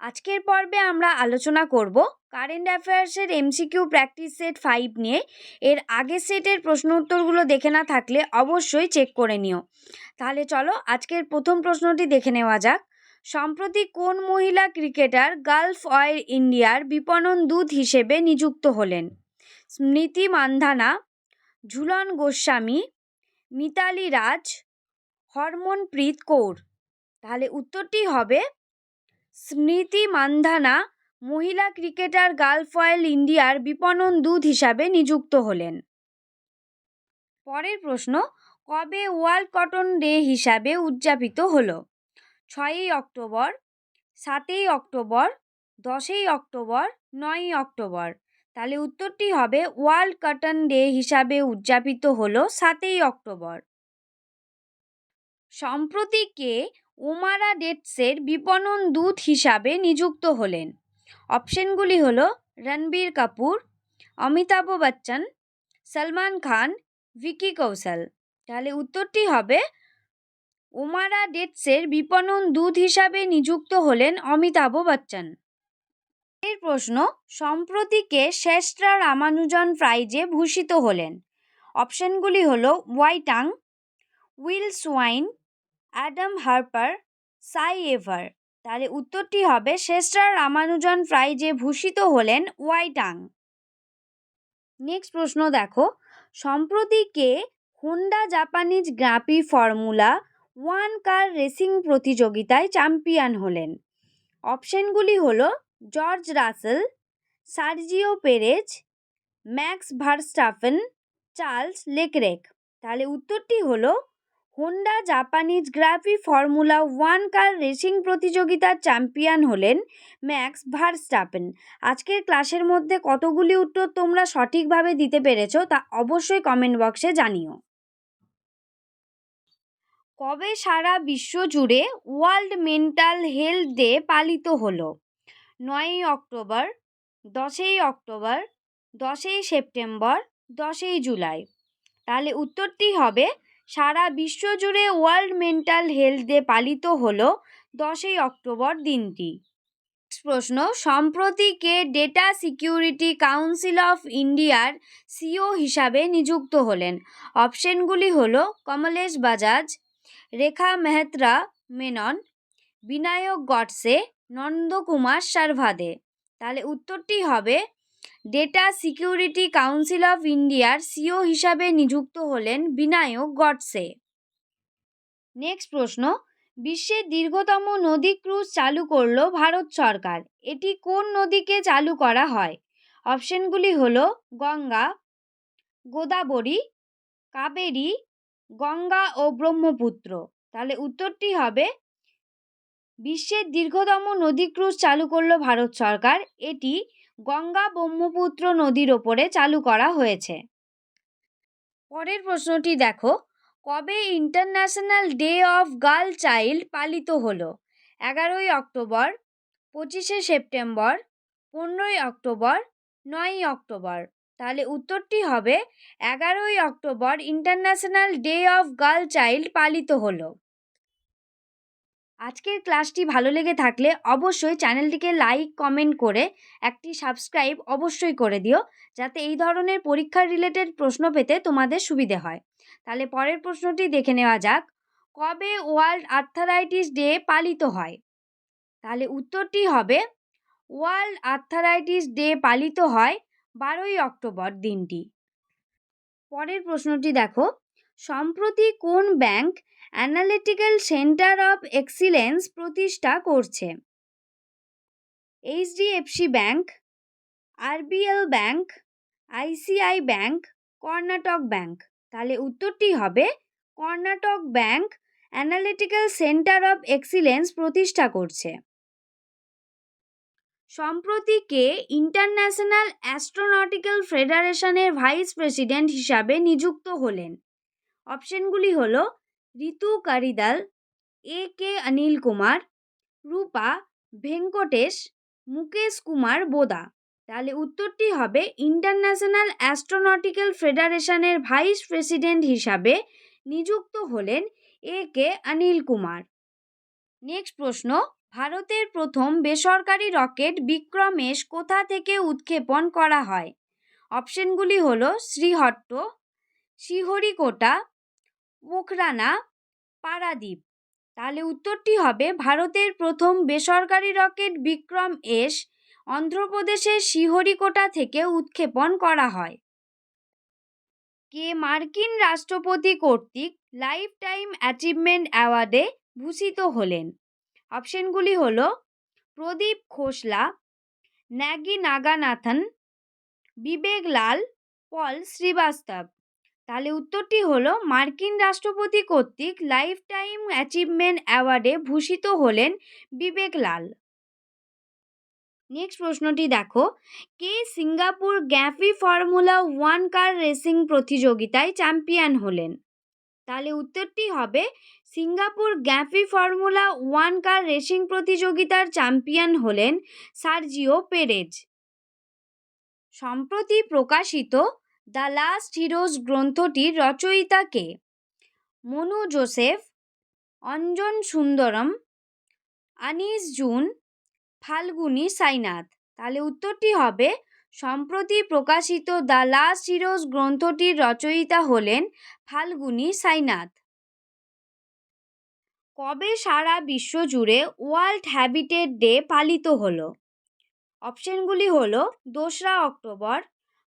আজকের পর্বে আমরা আলোচনা করব কারেন্ট অ্যাফেয়ার্সের এমসিকিউ প্র্যাকটিস সেট ফাইভ নিয়ে। এর আগের সেটের প্রশ্ন উত্তরগুলো দেখে না থাকলে অবশ্যই চেক করে নিও। তাহলে চলো আজকের প্রথম প্রশ্নটি দেখে নেওয়া যাক। সম্প্রতি কোন মহিলা ক্রিকেটার গালফ অয়েল ইন্ডিয়ার বিপণন দূত হিসেবে নিযুক্ত হলেন? স্মৃতি মান্ধানা, ঝুলন গোস্বামী, মিতালি রাজ, হরমনপ্রীত কৌর। তাহলে উত্তরটি হবে স্মৃতি মান্ধানা মহিলা ক্রিকেটার গালফ অয়েল ইন্ডিয়ার বিপণন দূত হিসাবে নিযুক্ত হলেন। পরের প্রশ্ন, কবে ওয়ার্ল্ড কটন ডে হিসাবে উদযাপিত হলো? ছয়ই অক্টোবর, সাতই অক্টোবর, দশই অক্টোবর, নয়ই অক্টোবর। তাহলে উত্তরটি হবে ওয়ার্ল্ড কটন ডে হিসাবে উদযাপিত হলো সাতই অক্টোবর। সম্প্রতি কে ওমারা ডেটসের বিপণন দূত হিসাবে নিযুক্ত হলেন। অপশনগুলি হলো, রণবীর কাপুর, অমিতাভ বচ্চন, সলমান খান, ভিকি কৌশল। তাহলে উত্তরটি হবে ওমারা ডেটসের বিপণন দূত হিসাবে নিযুক্ত হলেন অমিতাভ বচ্চন। এর প্রশ্ন, সম্প্রতি কে শ্রেষ্ঠা রামানুজন প্রাইজে ভূষিত হলেন? অপশনগুলি হলো, ওয়াইটাং উইল সোয়াইন অ্যাডাম হার্পার, সাই এভার। তাহলে উত্তরটি হবে শ্রেষ্ঠা রামানুজন প্রাইজে ভূষিত হলেন ওয়াইটাং। নেক্সট প্রশ্ন দেখো। সম্প্রতি কে হোন্ডা জাপানিজ গ্রাপি ফর্মুলা ওয়ান কার রেসিং প্রতিযোগিতায় চ্যাম্পিয়ন হলেন? অপশনগুলি হলো George Russell, Sergio Perez, Max Verstappen, Charles Leclerc. তাহলে উত্তরটি হলো হোন্ডা জাপানিজ গ্রাফি ফর্মুলা ওয়ান কার রেসিং প্রতিযোগিতার চ্যাম্পিয়ন হলেন ম্যাক্স ভারস্টাপেন আজকের ক্লাসের মধ্যে কতগুলি উত্তর তোমরা সঠিকভাবে দিতে পেরেছ তা অবশ্যই কমেন্ট বক্সে জানিও। কবে সারা বিশ্ব জুড়ে ওয়ার্ল্ড মেন্টাল হেলথ ডে পালিত হলো? নয়ই অক্টোবর, দশই অক্টোবর, দশই সেপ্টেম্বর, দশই জুলাই। তাহলে উত্তরটি হবে সারা বিশ্বজুড়ে ওয়ার্ল্ড মেন্টাল হেলথ ডে পালিত হল দশই অক্টোবর দিনটি। প্রশ্ন, সম্প্রতি কে ডেটা সিকিউরিটি কাউন্সিল অফ ইন্ডিয়ার সিও হিসাবে নিযুক্ত হলেন? অপশনগুলি হল কমলেশ বাজাজ, রেখা মেহত্রা মেনন, বিনায়ক গডসে নন্দকুমার সারভাদে। তাহলে উত্তরটি হবে ডেটা সিকিউরিটি কাউন্সিল অফ ইন্ডিয়ার সিও হিসাবে নিযুক্ত হলেন বিনায়ক গডসে। নেক্সট প্রশ্ন বিশ্বের দীর্ঘতম নদী ক্রুজ চালু করল ভারত সরকার। এটি কোন নদীকে চালু করা হয়? অপশনগুলি হল, গঙ্গা, গোদাবরী, কাবেরী, গঙ্গা ও ব্রহ্মপুত্র। তাহলে উত্তরটি হবে বিশ্বের দীর্ঘতম নদী ক্রুজ চালু করল ভারত সরকার। এটি গঙ্গা ব্রহ্মপুত্র নদীর ওপরে চালু করা হয়েছে। পরের প্রশ্নটি দেখো। কবে international day of girl child পালিত হলো? এগারোই অক্টোবর, পঁচিশে সেপ্টেম্বর, পনেরোই অক্টোবর, নয়ই অক্টোবর। তাহলে উত্তরটি হবে, এগারোই October international day of girl child পালিত হলো। আজকের ক্লাসটি ভালো লেগে থাকলে অবশ্যই চ্যানেলটিকে লাইক, কমেন্ট করে একটি সাবস্ক্রাইব অবশ্যই করে দিও, যাতে এই ধরনের পরীক্ষার রিলেটেড প্রশ্ন পেতে তোমাদের সুবিধে হয়। তাহলে পরের প্রশ্নটি দেখে নেওয়া যাক। কবে ওয়ার্ল্ড আর্থারাইটিস ডে পালিত হয়? তাহলে উত্তরটি হবে, ওয়ার্ল্ড আর্থারাইটিস ডে পালিত হয় বারোই অক্টোবর দিনটি। পরের প্রশ্নটি দেখো, সম্প্রতি কোন bank analytical centre of excellence প্রতিষ্ঠা করছে। HDFC bank RBL bank ICICI bank, Karnataka bank. তাহলে উত্তরটি হবে Karnataka bank analytical centre of excellence প্রতিষ্ঠা করছে। সম্প্রতি কে ইন্টারন্যাশনাল অ্যাস্ট্রোনটিক্যাল ফেডারেশনের ভাইস প্রেসিডেন্ট হিসাবে নিযুক্ত হলেন। অপশনগুলি হলো ঋতু কারিদাল, এ কে অনিল কুমার, রূপা ভেঙ্কটেশ, মুকেশ কুমার বোদা। তাহলে উত্তরটি হবে ইন্টারন্যাশনাল অ্যাস্ট্রোনটিক্যাল ফেডারেশনের ভাইস প্রেসিডেন্ট হিসাবে নিযুক্ত হলেন A K Anil Kumar. Next প্রশ্ন, ভারতের প্রথম বেসরকারি রকেট বিক্রম এস কোথা থেকে উৎক্ষেপণ করা হয়? অপশনগুলি হল শ্রীহট্ট শ্রীহরিকোটা পোখরানা পারাদ্বীপ। তাহলে উত্তরটি হবে ভারতের প্রথম বেসরকারি রকেট বিক্রম এস অন্ধ্রপ্রদেশের শ্রীহরিকোটা থেকে উৎক্ষেপণ করা হয়। কে মার্কিন রাষ্ট্রপতি কর্তৃক লাইফ টাইম অ্যাচিভমেন্ট অ্যাওয়ার্ডে ভূষিত হলেন। অপশনগুলি হল, প্রদীপ খোসলা, ন্যাগি নাগানাথন, বিবেক লাল, পল শ্রীবাস্তব। তাহলে উত্তরটি হল, মার্কিন রাষ্ট্রপতি কর্তৃক লাইফ টাইম অ্যাচিভমেন্ট অ্যাওয়ার্ডে ভূষিত হলেন বিবেক লাল। নেক্সট প্রশ্নটি দেখো, কে সিঙ্গাপুর গ্যাফি ফর্মুলা ওয়ান কার রেসিং প্রতিযোগিতায় চ্যাম্পিয়ন হলেন? তাহলে উত্তরটি হবে, সিঙ্গাপুর গ্যাফি ফর্মুলা ওয়ান কার রেসিং প্রতিযোগিতার চ্যাম্পিয়ন হলেন সার্জিও পেরেজ। সম্প্রতি প্রকাশিত দ্য লাস্ট হিরোজ গ্রন্থটির রচয়িতা কে? মনু জোসেফ, অঞ্জন সুন্দরম, আনিস জুন, ফাল্গুনি সাইনাথ। তাহলে উত্তরটি হবে, সম্প্রতি প্রকাশিত দ্য লাস্ট হিরোজ গ্রন্থটির রচয়িতা হলেন ফাল্গুনি সাইনাথ। কবে সারা বিশ্ব জুড়ে ওয়ার্ল্ড হ্যাবিটেট ডে পালিত হলো? অপশনগুলি হলো, দোসরা অক্টোবর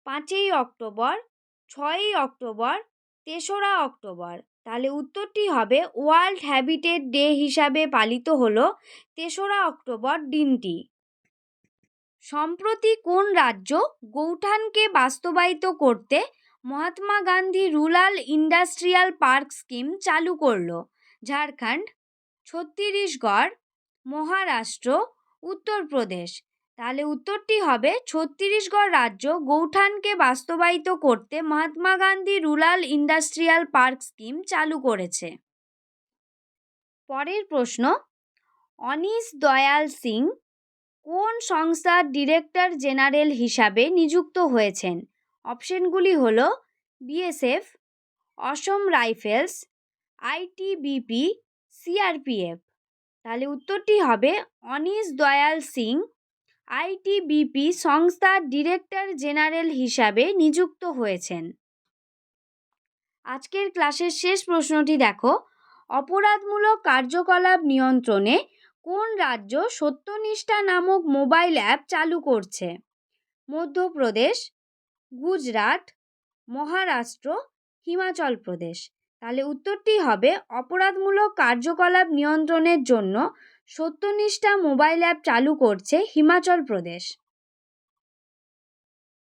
পাঁচই অক্টোবর, ছয়ই অক্টোবর, তেসরা অক্টোবর। তাহলে উত্তরটি হবে ওয়ার্ল্ড হ্যাবিটেট ডে হিসাবে পালিত হলো তেসরা অক্টোবর দিনটি। সম্প্রতি কোন রাজ্য গৌঠানকে বাস্তবায়িত করতে Mahatma Gandhi rural industrial park scheme চালু করল? ঝাড়খণ্ড, ছত্তিশগড়, মহারাষ্ট্র, উত্তরপ্রদেশ। তাহলে উত্তরটি হবে, ছত্তিশগড় রাজ্য গৌঠানকে বাস্তবায়িত করতে Mahatma Gandhi rural industrial park scheme চালু করেছে। পরের প্রশ্ন অনিশ দয়াল সিং কোন সংস্থার ডিরেক্টর জেনারেল হিসাবে নিযুক্ত হয়েছেন? অপশনগুলি হল BSF Assam Rifles ITBP CRPF তাহলে উত্তরটি হবে অনিশ দয়াল সিং আইটিবিপি সংস্থার ডিরেক্টর জেনারেল হিসাবে নিযুক্ত হয়েছেন। আজকের ক্লাসের শেষ প্রশ্নটি দেখো। অপরাধমূলক কার্যকলাপ নিয়ন্ত্রণে কোন রাজ্য সত্যনিষ্ঠা নামক মোবাইল অ্যাপ চালু করছে? মধ্যপ্রদেশ, গুজরাট, মহারাষ্ট্র, হিমাচল প্রদেশ। তাহলে উত্তরটি হবে অপরাধমূলক কার্যকলাপ নিয়ন্ত্রণের জন্য সত্যনিষ্ঠা মোবাইল অ্যাপ চালু করছে হিমাচল প্রদেশ।